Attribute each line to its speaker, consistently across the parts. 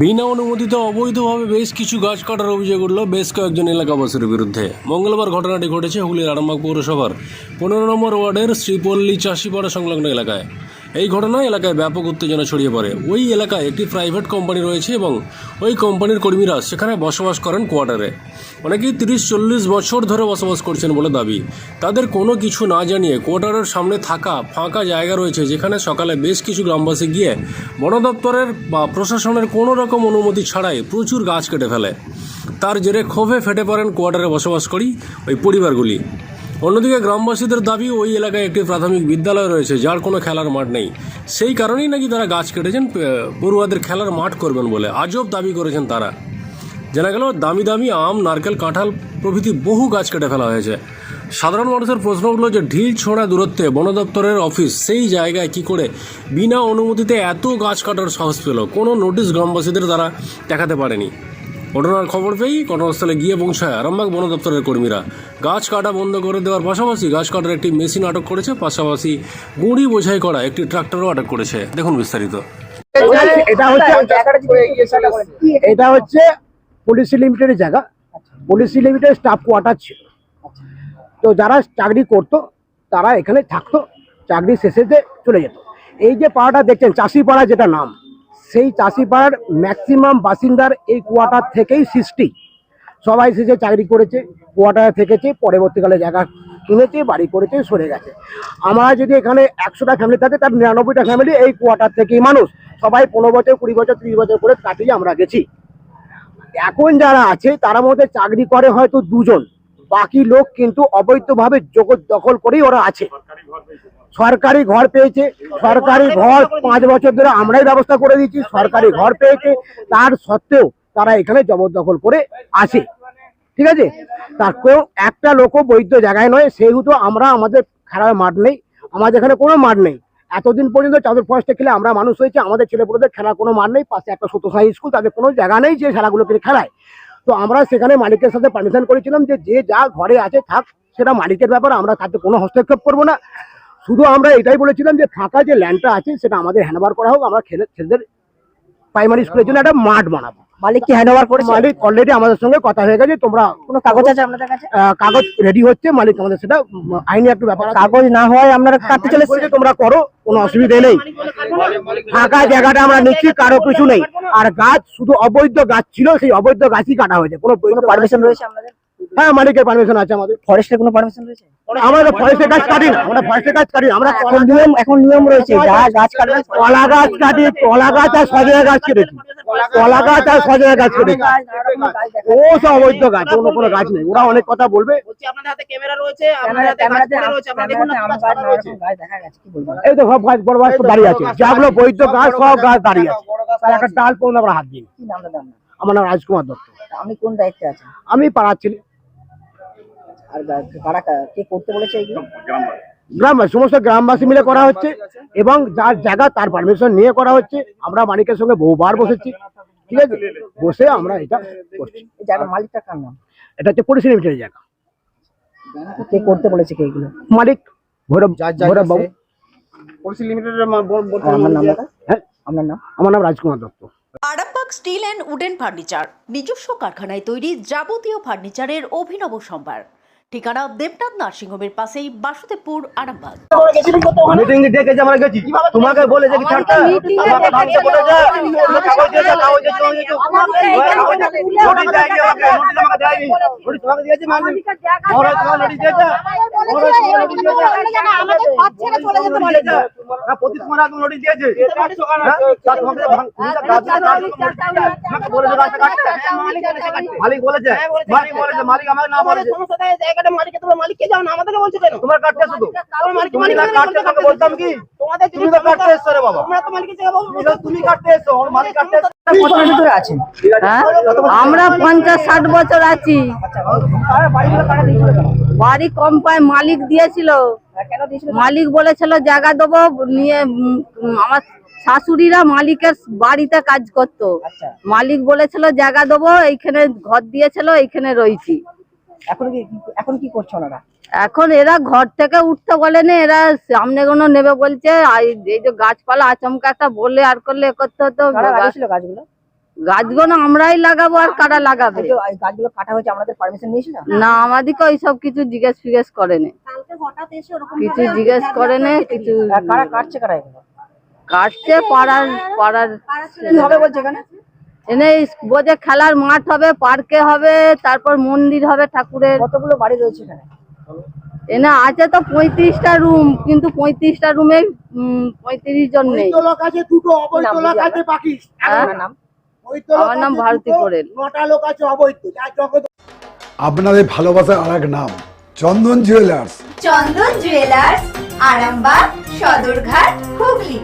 Speaker 1: বিনা অনুমোদিত অবৈধভাবে বেশ কিছু গাছ কাটার অভিযোগ উঠল বেশ কয়েকজন এলাকাবাসীর বিরুদ্ধে। মঙ্গলবার ঘটনাটি ঘটেছে হুগলির আরামবাগ পৌরসভার পনেরো নম্বর ওয়ার্ডের শ্রীপল্লী চাষিপাড়া সংলগ্ন এলাকায়। এই ঘটনায় এলাকায় ব্যাপক উত্তেজনা ছড়িয়ে পড়ে। ওই এলাকায় একটি প্রাইভেট কোম্পানি রয়েছে এবং ওই কোম্পানির কর্মীরা সেখানে বসবাস করেন কোয়ার্টারে অনেকেই তিরিশ, চল্লিশ বছর ধরে বসবাস করছেন বলে দাবি। তাদের কোনো কিছু না জানিয়ে কোয়ার্টারের সামনে থাকা ফাঁকা জায়গা রয়েছে, যেখানে সকালে বেশ কিছু গ্রামবাসী গিয়ে বন দপ্তরের বা প্রশাসনের কোনো রকম অনুমতি ছাড়াই প্রচুর গাছ কেটে ফেলে। তার জেরে ক্ষোভে ফেটে পড়েন কোয়ার্টারে বসবাস করি ওই পরিবারগুলি। অন্যদিকে গ্রামবাসীদের দাবি, ওই এলাকায় একটি প্রাথমিক বিদ্যালয় রয়েছে, যার কোনো খেলার মাঠ নেই। সেই কারণেই নাকি তারা গাছ কেটেছেন পড়ুয়াদের খেলার মাঠ করবেন বলে। আজব দাবি করেছেন তারা। জানা গেল, দামি দামি আম, নারকেল, কাঁঠাল প্রভৃতি বহু গাছ কেটে ফেলা হয়েছে। সাধারণ মানুষের প্রশ্ন উঠল যে, ঢিল ছোঁড়া দূরত্বে বন দপ্তরের অফিস সেই জায়গায় কি করে বিনা অনুমতিতে এত গাছ কাটার সাহস পেল? কোনো নোটিশ গ্রামবাসীদের দ্বারা দেখাতে পারেনি। ঘটনার খবর পেয়েই ঘটনাস্থলে গিয়ে পৌঁছায় আরামবাগ বন দপ্তরের কর্মীরা। গাছ কাটা বন্ধ করে দেওয়ার পাশাপাশি গাছ কাটার একটি মেশিন আটক করেছে, পাশাপাশি গুঁড়ি বোঝাই করা একটি ট্রাক্টরও আটক করেছে। দেখুন বিস্তারিত।
Speaker 2: এটা হচ্ছে এটা হচ্ছে পুলিশ লিমিটেডের জায়গা। পুলিশ লিমিটেড স্টাফ কোয়ার্টার ছিল। তো যারা চাকরি করতো, তারা এখানে থাকতো, চাকরি শেষেতে চলে যেত। এই যে পাড়াটা দেখছেন চাষি পাড়া যেটা নাম সেই চাষি পাড়ার ম্যাক্সিমাম বাসিন্দার এই কোয়ার্টার থেকেই সৃষ্টি। সবাই শেষে চাকরি করেছে কোয়ার্টারে থেকেছে, পরবর্তীকালে জায়গা কিনেছে, বাড়ি করেছে, সরে গেছে। আমরা যদি এখানে একশোটা ফ্যামিলি থাকে, তার নিরানব্বইটা ফ্যামিলি এই কোয়ার্টার থেকেই মানুষ। সবাই পনেরো বছর, কুড়ি বছর, ত্রিশ বছর করে কাটিয়ে আমরা গেছি। এখন যারা আছে, তার মধ্যে চাকরি করে হয়তো দুজন। বাকি লোক কিন্তু অবৈধভাবে জগৎ দখল করেই ওরা আছে। সরকারি ঘর পেয়েছে। সরকারি ঘর পাঁচ বছর ধরে আমরাই ব্যবস্থা করে দিচ্ছি সরকারি ঘর পেয়েছে। তার সত্ত্বেও তারা এখানে জবরদখল করে আসে। ঠিক আছে? তার কেউ একটা লোকও বৈধ জায়গায় নয়, সেহেতু আমরা আমাদের খেলার মাঠ নেই, আমাদের এখানে কোনো মাঠ নেই। এতদিন পর্যন্ত চাদর ফরেস্টে খেলে আমরা মানুষ হয়েছে, আমাদের ছেলেপুলেদের খেলার কোনো মাঠ নেই, পাশে একটা সত্যসাই স্কুল তাদের কোনো জায়গা নেই যে খেলাগুলোকে খেলায়। তো আমরা সেখানে মালিকের সাথে পারমিশন করেছিলাম যে যে যা ঘরে আছে থাক, সেটা মালিকের ব্যাপার, আমরা তাতে কোনো হস্তক্ষেপ করব না। শুধু আমরা এটাই বলেছিলাম যে ফাঁকা যে ল্যান্ডটা আছে সেটা আমাদের হ্যান্ডওভার করা হোক আমরা ছেলে ছেলেদের প্রাইমারি স্কুলের জন্য একটা মাঠ বানাবো।
Speaker 3: মালিক কি হ্যান্ড করেছে?
Speaker 2: মালিক অলরেডি আমাদের সঙ্গে কথা হয়ে গেছে তোমরা
Speaker 3: কোনো কাগজ আছে আপনাদের কাছে?
Speaker 2: কাগজ রেডি হচ্ছে মালিক আমাদের সেটা আইনি একটু ব্যাপার
Speaker 3: কাগজ না হয় আপনারা কাটতে চলে
Speaker 2: তোমরা করো কোনো অসুবিধা নেই। ফাঁকা জায়গাটা আমরা নিচ্ছি কারও কিছু নেই। আর গাছ শুধু অবৈধ গাছ ছিল সেই অবৈধ গাছই কাটা হয়েছে কোনো
Speaker 3: পারমিশন রয়েছে
Speaker 2: হ্যাঁ মালিকের পারমিশন আছে আমাদের।
Speaker 3: ফরেস্টের কোনো পারমিশন রয়েছে?
Speaker 2: আমরা ফরেস্টের গাছ কাটি না আমরা ফরেস্টের গাছ কাটি আমরা
Speaker 3: এখন নিয়ম এখন নিয়ম রয়েছে যা গাছ কাটবে
Speaker 2: কলা গাছ কাটি কলা গাছ আর গাছ কেটেছি। কলা গাছ আর গাছ কেটেছি। ও সব অবৈধ গাছ অন্য কোনো গাছ নেই। ওরা অনেক কথা বলবে। এই তো সব গাছ বড় গাছ দাঁড়িয়ে আছে। যেগুলো বৈধ গাছ সব গাছ দাঁড়িয়ে আছে। একটা ডাল পর্যন্ত আমরা হাত দিই।
Speaker 3: কি নাম দাম
Speaker 2: আমার নাম রাজকুমার দত্ত।
Speaker 3: আপনি কোন দায়িত্বে আছেন?
Speaker 2: আমি পাড়ার ছেলে।
Speaker 3: আর কারা কে করতে বলেছে এইগুলো
Speaker 2: গ্রামবাসী। সমস্ত গ্রামবাসী মিলে করা হচ্ছে এবং যার জায়গা তার পারমিশন নিয়ে করা হচ্ছে। আমরা মালিকের সঙ্গে বহুবার বসেছি। ঠিক আছে? বসে আমরা এটা করছি।
Speaker 3: এই মালিকটা কার নাম?
Speaker 2: এটা হচ্ছে পরিষেবা লিমিটেড জায়গা।
Speaker 3: কে করতে বলেছে কে এগুলো?
Speaker 2: মালিক ভৈরব ভৈরব বাবু।
Speaker 3: আমার নামটা
Speaker 2: হ্যাঁ।
Speaker 3: আপনার নাম?
Speaker 2: আমার নাম Rajkumar Dutta.
Speaker 4: Arambagh steel and wooden furniture নিজস্ব কারখানায় তৈরি যাবতীয় ফার্নিচারের অভিনব সম্ভার। ঠিকানা দেবনাথ নার্সিংহোমের পাশেই বাসুদেবপুর আরামবাগ।
Speaker 2: মিটিং ডেকেছে আমরা গেছি। তোমাকে কি ছাড়তে আমাকে ভাঙতে দিয়েছে কাগজ দিয়েছে নোটিশ দেয়নি আমাকে নোটিশ আমাকে দেয়নি নোটিশ তোমাকে দিয়েছে মানে নোটিশ দিয়েছে। মহারাজ তোমাকে নোটিশ দিয়েছে। না প্রতি তোমার আগে নোটিশ দিয়েছে। মালিক বলেছে মালিক বলেছে মালিক আমাকে না বলেছে।
Speaker 5: সমস্যা থাকে তোমরা মালিককে যাও না আমাদেরকে বলছো কেন?
Speaker 2: তোমার কাটতে শুধু।
Speaker 5: তোমার মালিক
Speaker 2: তুমি না বলতাম কি?
Speaker 5: তোমাদের
Speaker 2: তুমি তো কাটতে এসছো রে বাবা।
Speaker 5: তোমরা তো মালিকের জায়গা
Speaker 2: তুমি তো- এসছো ওর মালিক কাটতে এসছো।
Speaker 3: কত বছর ধরে আছেন
Speaker 6: আমরা পঞ্চাশ ষাট বছর আছি। বাড়ি কম পায় মালিক দিয়েছিল।
Speaker 3: আহ, কেন দিয়েছিল
Speaker 6: মালিক বলেছিল জায়গা দেবো নিয়ে আমার শাশুড়িরা মালিকের বাড়িতে কাজ করতো।
Speaker 3: আচ্ছা।
Speaker 6: মালিক বলেছিল জায়গা দেবো এইখানে ঘর দিয়েছিল এইখানে রয়েছি।
Speaker 3: এখন কি এখন কি করছে ওনারা?
Speaker 6: এখন এরা ঘর থেকে উঠতে বলেনি এরা সামনে কোনো নেবে বলছে এই যে গাছপালা আচমকা একটা বললে আর করলে করতে হতো।
Speaker 3: কারা গাছগুলো?
Speaker 6: গাছগুলো আমরাই লাগাবো আর কারা লাগাবে।
Speaker 3: এই যে এই গাছগুলো কাটা হয়েছে আমাদের পারমিশন নিয়েছিল
Speaker 6: না? আমাদেরকে ওইসব কিছু জিজ্ঞেস ফিজ্ঞেস করেনি কিছু জিজ্ঞেস করেনি কিছু
Speaker 3: কারা কাটছে কারা এগুলো?
Speaker 6: কাটছে পাড়ার পাড়ার
Speaker 3: হবে বলছে এখানে?
Speaker 6: এনে বোঝে খেলার মাঠ হবে পার্কে হবে তারপর মন্দির হবে ঠাকুরের।
Speaker 3: কতগুলো বাড়ি রয়েছে এখানে?
Speaker 6: এনে আছে তো পঁয়ত্রিশটা রুম কিন্তু পঁয়ত্রিশটা রুমে পঁয়ত্রিশ জন নেই।
Speaker 2: লোক আছে দুটো অবৈধ
Speaker 3: নাম
Speaker 2: লোক
Speaker 3: দিদি
Speaker 2: আছে বাকি।
Speaker 6: হ্যাঁ?
Speaker 2: বৈধ
Speaker 6: আমার নাম? ভারতী কোরেল।
Speaker 7: আপনাদের ভালোবাসার আর এক নাম চন্দন জুয়েলার্স
Speaker 8: চন্দন জুয়েলার্স আরামবাগ সদরঘাট হুগলি।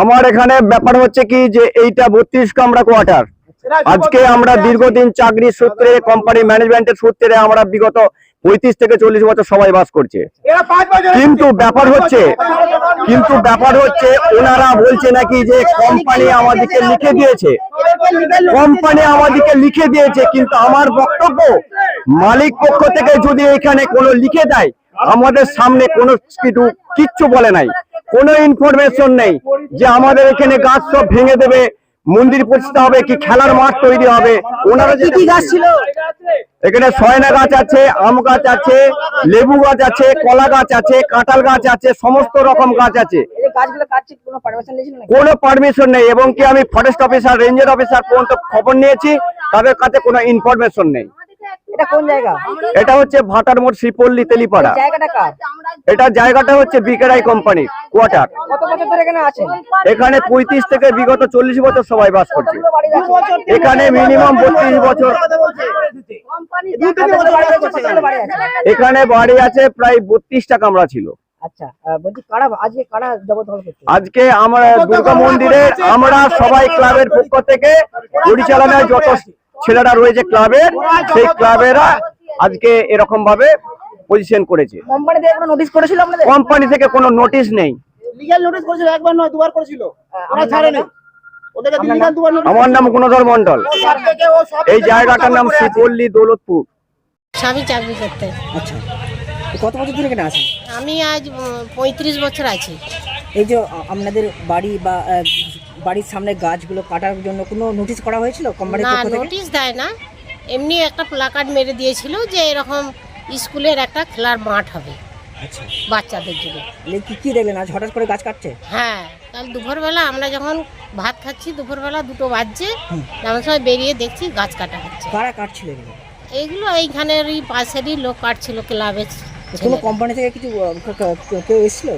Speaker 9: আমার এখানে ব্যাপার হচ্ছে কি যে এইটা বত্রিশ কামরা কোয়ার্টার আজকে আমরা দীর্ঘদিন চাকরি সূত্রে কোম্পানি ম্যানেজমেন্টের সূত্রে আমরা বিগত পঁয়ত্রিশ থেকে চল্লিশ বছর সবাই বাস করছে। কিন্তু ব্যাপার হচ্ছে কিন্তু ব্যাপার হচ্ছে ওনারা বলছে নাকি যে কোম্পানি আমাদেরকে লিখে দিয়েছে। কোম্পানি আমাদেরকে লিখে দিয়েছে কিন্তু আমার বক্তব্য মালিক পক্ষ থেকে যদি এখানে কোনো লিখে দেয় আমাদের সামনে কোনো কিছু কিচ্ছু বলে নাই। কোনো ইনফরমেশন নেই যে আমাদের এখানে গাছ সব ভেঙে দেবে মন্দির প্রতিষ্ঠা হবে কি খেলার মাঠ তৈরি হবে ওনারা কি গাছ ছিল? এখানে সয়না গাছ আছে আম গাছ আছে লেবু গাছ আছে কলা গাছ আছে কাঁঠাল গাছ আছে সমস্ত রকম গাছ আছে।
Speaker 3: যে কোনো পারমিশন
Speaker 9: নেই এবং কি আমি ফরেস্ট অফিসার রেঞ্জের অফিসার পর্যন্ত খবর নিয়েছি তাদের কাছে কোনো ইনফরমেশন নেই।
Speaker 3: এটা কোন জায়গা?
Speaker 9: এটা হচ্ছে ভাটার মোড় শ্রীপল্লী তেলিপাড়া।
Speaker 3: জায়গাটা কার?
Speaker 9: এটা জায়গাটা হচ্ছে বিকেরাই কোম্পানি কোয়ার্টার।
Speaker 3: কত বছর ধরে এখানে আছেন?
Speaker 9: এখানে পঁয়ত্রিশ থেকে বিগত চল্লিশ বছর সবাই বাস করছে। এখানে মিনিমাম বত্রিশ বছর। এখানে বাড়ি আছে প্রায় বত্রিশটা কামরা ছিল।
Speaker 3: আচ্ছা আজকে
Speaker 9: আজকে আমরা দুর্গা মন্দিরে আমরা সবাই ক্লাবের পক্ষ থেকে পরিচালনায় যত ছেলেরা রয়েছে ক্লাবের সেই ক্লাবেরা আজকে এরকম ভাবে পজিশন করেছে।
Speaker 3: কোম্পানি থেকে কোনো নোটিশ করেছিল আপনাদের?
Speaker 9: কোম্পানি থেকে কোনো নোটিশ নেই।
Speaker 2: লিগ্যাল নোটিশ করেছিল একবার নয় দুবার করেছিল। ওরা নোটিশ
Speaker 9: আমার নাম গুণধর মন্ডল এই জায়গাটার নাম শ্রীপল্লী দৌলতপুর।
Speaker 10: স্বামী চাকরি করতে।
Speaker 3: আচ্ছা। কত বছর ধরে এখানে আছেন?
Speaker 10: আমি আজ পঁয়ত্রিশ বছর আছি।
Speaker 3: এই যে আপনাদের বাড়ি বা আহ, বাড়ির সামনে গাছগুলো কাটার জন্য কোনো নোটিশ করা হয়েছিল কোম্পানির
Speaker 10: না
Speaker 3: পক্ষ থেকে?
Speaker 10: নোটিশ দেয় না। এমনি একটা প্লাকার্ড মেরে দিয়েছিল যে এরকম স্কুলের একটা খেলার মাঠ হবে
Speaker 3: আচ্ছা।
Speaker 10: বাচ্চাদের জন্য।
Speaker 3: তাহলে কি কি দেখলেন? আজ হঠাৎ করে গাছ কাটছে?
Speaker 10: হ্যাঁ কাল দুপুরবেলা আমরা যখন ভাত খাচ্ছি দুপুরবেলা দুটো বাজছে। এমন সময় বেরিয়ে দেখছি গাছ কাটা হচ্ছে।
Speaker 3: কারা কাটছিল এগুলো?
Speaker 10: এইগুলো এইখানেরই পাশেরই লোক কাটছিল ক্লাবের
Speaker 3: কোনো কোম্পানি থেকে কিছু কেউ এসেছিল?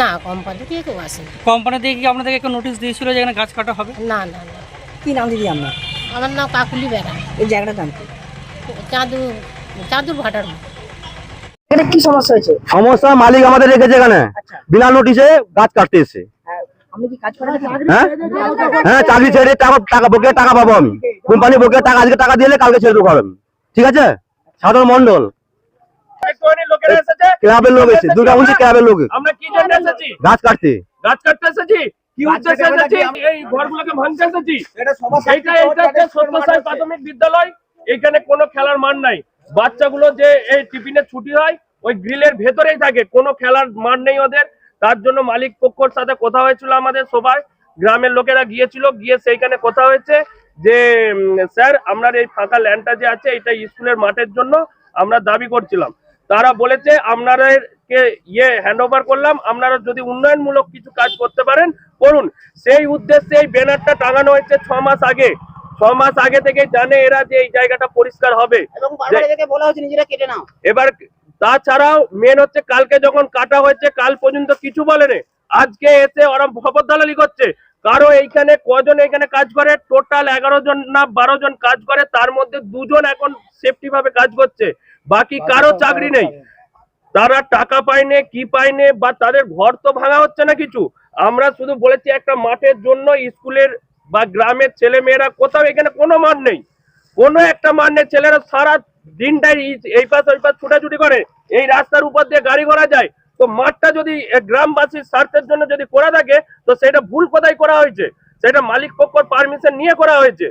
Speaker 10: না কোম্পানি থেকে কেউ আসেনি।
Speaker 5: কোম্পানি থেকে কি আপনাদেরকে একটা নোটিশ দিয়েছিল যে এখানে গাছ কাটা হবে?
Speaker 10: না না না।
Speaker 3: কি নাম দিদি আপনার?
Speaker 10: আমার নাম কাকুলি বেড়া
Speaker 3: এই জায়গাটার নাম কি?
Speaker 10: চাঁদু চাঁদুর ভাটার
Speaker 3: এটা কি সমস্যা হয়েছে?
Speaker 9: সমস্যা মালিক আমাদের রেখেছে এখানে।
Speaker 3: আচ্ছা।
Speaker 9: বিনা নোটিশে গাছ কাটতে
Speaker 3: করেন? নাকি?
Speaker 9: হ্যাঁ? হ্যাঁ চাকরি ছেড়ে টাকা টাকা বকে টাকা পাবো আমি। কোম্পানি বকে টাকা আজকে টাকা দিলে কালকে ছেড়ে দেবো আমি ঠিক আছে? সাধারণ মন্ডল
Speaker 5: লোকেরা এসেছে।
Speaker 9: ক্লাবের লোক এসেছে। দুর্গা মন্দির ক্লাবের লোক।
Speaker 5: আমরা কি জন্য এসেছি?
Speaker 9: গাছ কাটতে।
Speaker 5: গাছ কাটতে এসেছি? কি উদ্দেশ্যে এসেছি? এই ঘরগুলোকে ভাঙতে এসেছি? এইটা এইটা হচ্ছে সত্যসাই প্রাথমিক বিদ্যালয়। এখানে কোনো খেলার মাঠ নাই। বাচ্চাগুলো যে এই টিফিনে ছুটি হয় ওই গ্রিলের ভেতরেই থাকে। কোনো খেলার মাঠ নেই ওদের। তার জন্য মালিক পক্ষর সাথে কথা হয়েছিল আমাদের সবাই গ্রামের লোকেরা গিয়েছিল গিয়ে সেইখানে কথা হয়েছে যে স্যার আপনার এই ফাঁকা ল্যান্ডটা যে আছে এটা স্কুলের মাঠের জন্য আমরা দাবি করছিলাম। তারা বলেছে আপনাদেরকে ইয়ে হ্যান্ড ওভার করলাম আপনারা যদি উন্নয়নমূলক কিছু কাজ করতে পারেন করুন। সেই উদ্দেশ্যে এই ব্যানারটা টাঙানো হয়েছে ছ মাস আগে। ছ মাস আগে থেকে জানে এরা যে এই জায়গাটা পরিষ্কার হবে।
Speaker 9: এবার তাছাড়াও মেন হচ্ছে কালকে যখন কাটা হয়েছে কাল পর্যন্ত কিছু বলেনি। আজকে এসে ওরা ভবদালালি করছে। কারও এইখানে কজন এখানে কাজ করে টোটাল এগারো জন না বারো জন কাজ করে তার মধ্যে দুজন এখন সেফটি ভাবে কাজ করছে। বাকি কারও চাকরি নেই। তারা টাকা পায়নি কি পায়নি বা তাদের ঘর তো ভাঙা হচ্ছে না কিছু। আমরা শুধু বলেছি একটা মাঠের জন্য স্কুলের বা গ্রামের ছেলে মেয়েরা কোথাও এখানে কোনো মাঠ নেই। কোনো একটা মাঠ নেই। ছেলেরা সারা
Speaker 5: দিনটাই এই- পাশ ওই পাশ ছুটাছুটি করে। এই রাস্তার উপর দিয়ে গাড়ি ঘোড়া যায়। তো মাঠটা যদি গ্রামবাসীর স্বার্থের জন্য যদি করা থাকে তো সেটা ভুল কোথায় করা হয়েছে? সেটা মালিক পক্ষর পারমিশন নিয়ে করা হয়েছে।